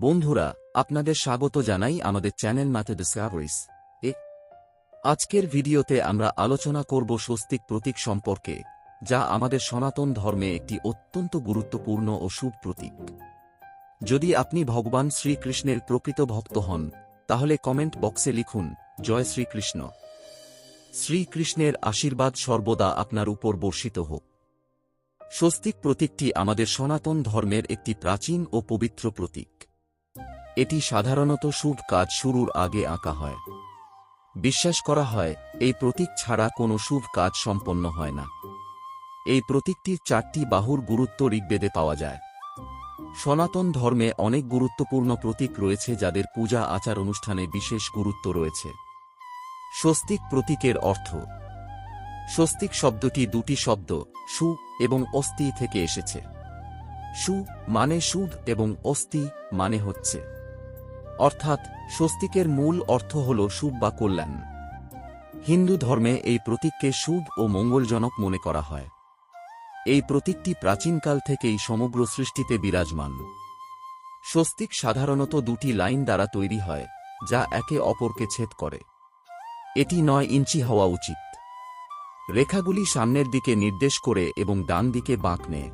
বন্ধুরা, আপনাদের স্বাগত জানাই আমাদের চ্যানেল ম্যাথে ডিসকাভারিস এ। আজকের ভিডিওতে আমরা আলোচনা করব স্বস্তিক প্রতীক সম্পর্কে, যা আমাদের সনাতন ধর্মে একটি অত্যন্ত গুরুত্বপূর্ণ ও শুভ প্রতীক। যদি আপনি ভগবান শ্রীকৃষ্ণের প্রকৃত ভক্ত হন, তাহলে কমেন্ট বক্সে লিখুন, জয় শ্রীকৃষ্ণ। শ্রীকৃষ্ণের আশীর্বাদ সর্বদা আপনার উপর বর্ষিত হোক। স্বস্তিক প্রতীকটি আমাদের সনাতন ধর্মের একটি প্রাচীন ও পবিত্র প্রতীক। এটি সাধারণত শুভ কাজ শুরুর আগে আঁকা হয়। বিশ্বাস করা হয়, এই প্রতীক ছাড়া কোনো শুভ কাজ সম্পন্ন হয় না। এই প্রতীকটির চারটি বাহুর গুরুত্ব ঋগ্বেদে পাওয়া যায়। সনাতন ধর্মে অনেক গুরুত্বপূর্ণ প্রতীক রয়েছে যাদের পূজা, আচার অনুষ্ঠানে বিশেষ গুরুত্ব রয়েছে। স্বস্তিক প্রতীকের অর্থ। স্বস্তিক শব্দটি দুটি শব্দ, সু এবং অস্তি থেকে এসেছে। সু মানে শুভ এবং অস্তি মানে হচ্ছে। অর্থাৎ স্বস্তিকের মূল অর্থ হল শুভ বা কল্যাণ। হিন্দু ধর্মে এই প্রতীককে শুভ ও মঙ্গলজনক মনে করা হয়। এই প্রতীকটি প্রাচীনকাল থেকেই সমগ্র সৃষ্টিতে বিরাজমান। স্বস্তিক সাধারণত দুটি লাইন দ্বারা তৈরি হয়, যা একে অপরকে ছেদ করে। এটি নয় ইঞ্চি হওয়া উচিত। রেখাগুলি সামনের দিকে নির্দেশ করে এবং ডান দিকে বাঁক নেয়।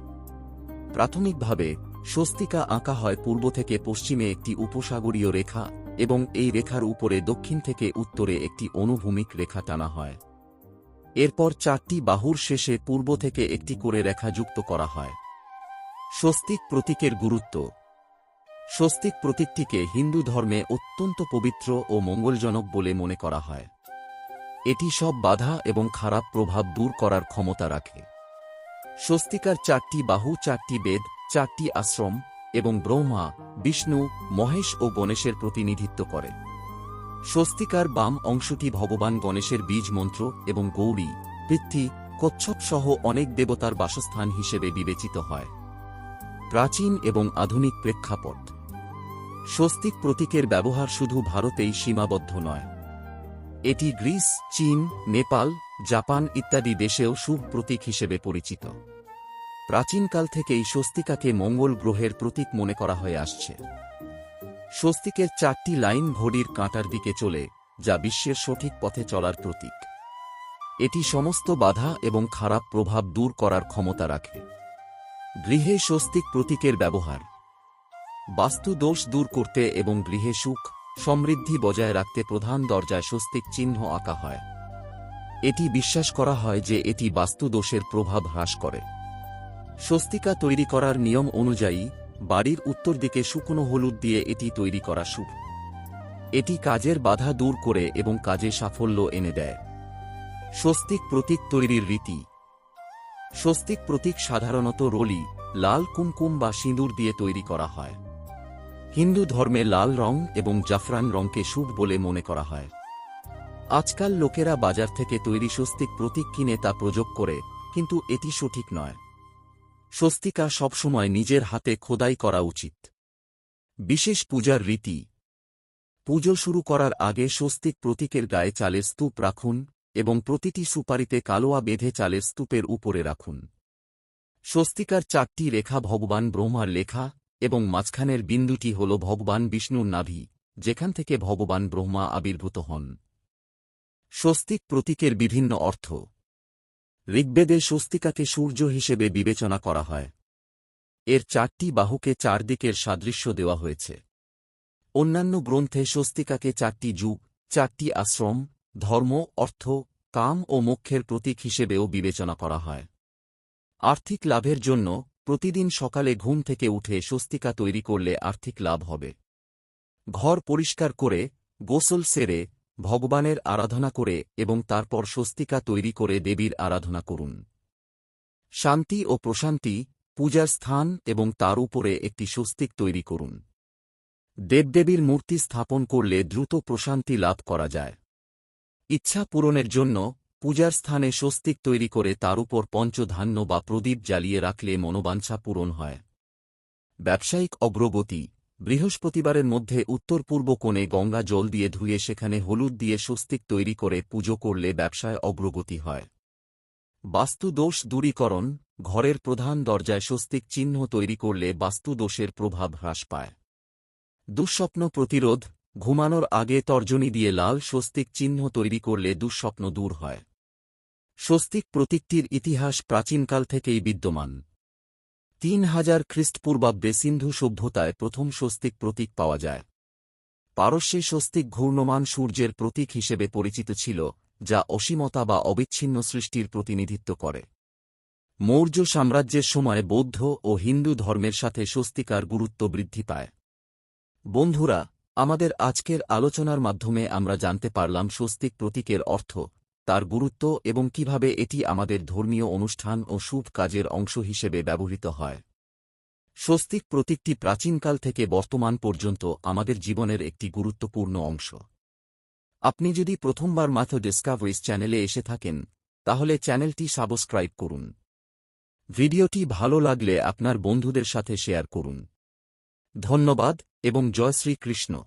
প্রাথমিকভাবে স্বস্তিকা আঁকা হয় পূর্ব থেকে পশ্চিমে একটি উপসাগরীয় রেখা এবং এই রেখার উপরে দক্ষিণ থেকে উত্তরে একটি অনুভূমিক রেখা টানা হয়। এরপর চারটি বাহুর শেষে পূর্ব থেকে একটি করে রেখা যুক্ত করা হয়। স্বস্তিক প্রতীকের গুরুত্ব। স্বস্তিক প্রতীকটিকে হিন্দু ধর্মে অত্যন্ত পবিত্র ও মঙ্গলজনক বলে মনে করা হয়। এটি সব বাধা এবং খারাপ প্রভাব দূর করার ক্ষমতা রাখে। স্বস্তিকার চারটি বাহু, চারটি বেদ চারটি আশ্রম এবং ব্রহ্মা, বিষ্ণু, মহেশ ও গণেশের প্রতিনিধিত্ব করে স্বস্তিকার বাম অংশটি ভগবান গণেশের বীজ মন্ত্র এবং গৌরী পৃথ্বী কচ্ছপ সহ অনেক দেবতার বাসস্থান হিসেবে বিবেচিত হয়। প্রাচীন এবং আধুনিক প্রেক্ষাপট। স্বস্তিক প্রতীকের ব্যবহার শুধু ভারতেই সীমাবদ্ধ নয়। এটি গ্রিস, চীন, নেপাল, জাপান ইত্যাদি দেশেও শুভ প্রতীক হিসেবে পরিচিত। প্রাচীনকাল থেকেই স্বস্তিকাকে মঙ্গল গ্রহের প্রতীক মনে করা হয়ে আসছে। স্বস্তিকের চারটি লাইন ঘড়ির কাঁটার দিকে চলে, যা বিশ্বের সঠিক পথে চলার প্রতীক। এটি সমস্ত বাধা এবং খারাপ প্রভাব দূর করার ক্ষমতা রাখে। গৃহে স্বস্তিক প্রতীকের ব্যবহার। বাস্তু দোষ দূর করতে এবং গৃহে সুখ, সমৃদ্ধি বজায় রাখতে প্রধান দরজায় স্বস্তিক চিহ্ন আঁকা হয়। এটি বিশ্বাস করা হয় যে এটি বাস্তু দোষের প্রভাব হ্রাস করে। স্বস্তিকা তৈরি করার নিয়ম অনুযায়ী, বাড়ির উত্তর দিকে শুকনো হলুদ দিয়ে এটি তৈরি করা শুভ। এটি কাজের বাধা দূর করে এবং কাজে সাফল্য এনে দেয়। স্বস্তিক প্রতীক তৈরির রীতি। স্বস্তিক প্রতীক সাধারণত রলি, লাল কুমকুম বা সিঁদুর দিয়ে তৈরি করা হয়। হিন্দু ধর্মে লাল রং এবং জাফরান রংকে শুভ বলে মনে করা হয়। আজকাল লোকেরা বাজার থেকে তৈরি স্বস্তিক প্রতীক কিনে তা প্রযোগ করে, কিন্তু এটি সঠিক নয়। স্বস্তিকা সবসময় নিজের হাতে খোদাই করা উচিত। বিশেষ পূজার রীতি। পুজো শুরু করার আগে স্বস্তিক প্রতীকের গায়ে চালের স্তূপ রাখুন এবং প্রতিটি সুপারিতে কালোয়া বেঁধে চালের স্তূপের উপরে রাখুন। স্বস্তিকার চারটি রেখা ভগবান ব্রহ্মার লেখা এবং মাঝখানের বিন্দুটি হল ভগবান বিষ্ণুর নাভি, যেখান থেকে ভগবান ব্রহ্মা আবির্ভূত হন। স্বস্তিক প্রতীকের বিভিন্ন অর্থ। ঋগ্বেদে স্বস্তিকাকে সূর্য হিসেবে বিবেচনা করা হয়। এর চারটি বাহুকে চারদিকের সাদৃশ্য দেওয়া হয়েছে। অন্যান্য গ্রন্থে স্বস্তিকাকে চারটি যুগ, চারটি আশ্রম, ধর্ম, অর্থ, কাম ও মোক্ষের প্রতীক হিসেবেও বিবেচনা করা হয়। আর্থিক লাভের জন্য প্রতিদিন সকালে ঘুম থেকে উঠে স্বস্তিকা তৈরি করলে আর্থিক লাভ হবে। ঘর পরিষ্কার করে, গোসল সেরে ভগবানের আরাধনা করে এবং তারপর স্বস্তিকা তৈরি করে দেবীর আরাধনা করুন। শান্তি ও প্রশান্তি, পূজার স্থান এবং তার উপরে একটি স্বস্তিক তৈরি করুন। দেবদেবীর মূর্তি স্থাপন করলে দ্রুত প্রশান্তি লাভ করা যায়। ইচ্ছা পূরণের জন্য পূজার স্থানে স্বস্তিক তৈরি করে তার উপর পঞ্চধান্য বা প্রদীপ জ্বালিয়ে রাখলে মনোবাঞ্ছা পূরণ হয়। ব্যবসায়িক অগ্রগতি বৃহস্পতিবারের মধ্যে উত্তর পূর্ব কোণে গঙ্গা জল দিয়ে ধুয়ে সেখানে হলুদ দিয়ে স্বস্তিক তৈরি করে পুজো করলে ব্যবসায় অগ্রগতি হয়। বাস্তু দোষ দূরীকরণ, ঘরের প্রধান দরজায় স্বস্তিক চিহ্ন তৈরি করলে বাস্তু দোষের প্রভাব হ্রাস পায়। দুঃস্বপ্ন প্রতিরোধ, ঘুমানোর আগে তর্জনী দিয়ে লাল স্বস্তিক চিহ্ন তৈরি করলে দুঃস্বপ্ন দূর হয়। স্বস্তিক প্রতীকটির ইতিহাস প্রাচীনকাল থেকেই বিদ্যমান। তিন হাজার খ্রিস্টপূর্বাব্দে সিন্ধু সভ্যতায় প্রথম স্বস্তিক প্রতীক পাওয়া যায়। পারস্যে স্বস্তিক ঘূর্ণমান সূর্যের প্রতীক হিসেবে পরিচিত ছিল, যা অসীমতা বা অবিচ্ছিন্ন সৃষ্টির প্রতিনিধিত্ব করে। মৌর্য সাম্রাজ্যের সময় বৌদ্ধ ও হিন্দু ধর্মের সাথে স্বস্তিকার গুরুত্ব বৃদ্ধি পায়। বন্ধুরা, আমাদের আজকের আলোচনার মাধ্যমে আমরা জানতে পারলাম স্বস্তিক প্রতীকের অর্থ তার গুরুত্ব এবং কীভাবে এটি আমাদের ধর্মীয় অনুষ্ঠান ও শুভ কাজের অংশ হিসেবে ব্যবহৃত হয়। স্বস্তিক প্রতীকটি প্রাচীনকাল থেকে বর্তমান পর্যন্ত আমাদের জীবনের একটি গুরুত্বপূর্ণ অংশ। আপনি যদি প্রথমবার মাথো ডিসকাভারিজ চ্যানেলে এসে থাকেন, তাহলে চ্যানেলটি সাবস্ক্রাইব করুন। ভিডিওটি ভালো লাগলে আপনার বন্ধুদের সাথে শেয়ার করুন। ধন্যবাদ এবং জয় শ্রীকৃষ্ণ।